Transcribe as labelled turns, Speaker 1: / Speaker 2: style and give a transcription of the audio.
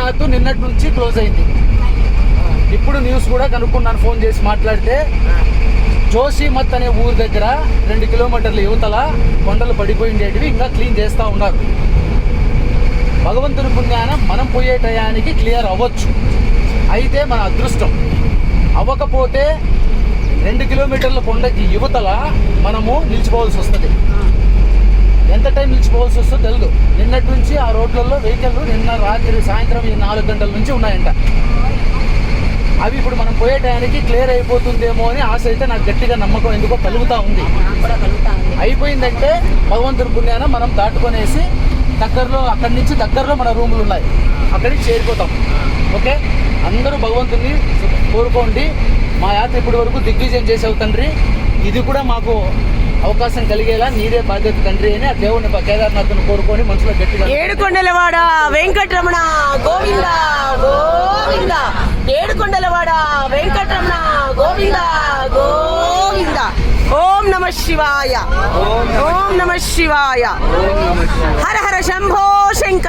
Speaker 1: నాతో నిన్నటి నుంచి క్లోజ్ అయింది. ఇప్పుడు న్యూస్ కూడా కనుక్కున్నాను ఫోన్ చేసి మాట్లాడితే. జోషిమత్ అనే ఊరు దగ్గర రెండు కిలోమీటర్ల యువతల కొండలు పడిపోయిండేటివి ఇంకా క్లీన్ చేస్తూ ఉన్నారు. భగవంతుని పుణ్యాన మనం పోయే టయానికి క్లియర్ అవ్వచ్చు. అయితే మన అదృష్టం. అవ్వకపోతే రెండు కిలోమీటర్ల కొండకి యువతల మనము నిలిచిపోవాల్సి వస్తుంది. ఎంత వస్తుందో తెలియదు నిన్నటి నుంచి ఆ రోడ్లలో వెహికల్ నిన్న రాత్రి సాయంత్రం ఈ నాలుగు గంటల నుంచి ఉన్నాయంట. అవి ఇప్పుడు మనం పోయే టయానికి క్లియర్ అయిపోతుందేమో అని ఆశ అయితే నాకు గట్టిగా నమ్మకం ఎందుకో
Speaker 2: కలుగుతా ఉంది.
Speaker 1: అయిపోయిందంటే భగవంతుని పుణ్యాన మనం దాటుకొనేసి దగ్గరలో అక్కడి నుంచి దగ్గరలో మన రూములు ఉన్నాయి. అక్కడికి చేరిపోతాం ఓకే? అందరూ భగవంతుని కోరుకోండి. మా యాత్ర ఇప్పటి వరకు దిగ్విజయం చేసావు తండ్రి. ఇది కూడా మాకు అవకాశం కలిగేలా నీదే బాధ్యత తండ్రి అని ఆ దేవుని కేదార్నాథ్ను కోరుకొని మనసులో గట్టిగా
Speaker 2: ఏడుకొండలవాడ వెంకటరమణ గోవింద గోవింద ఏడుకొండలవాడ వెంకటరమణ గోవింద గోవింద ఓం నమ శివాయ ఓం నమ శివాయ హర హర శంభో శంకర
Speaker 1: మహాదేవ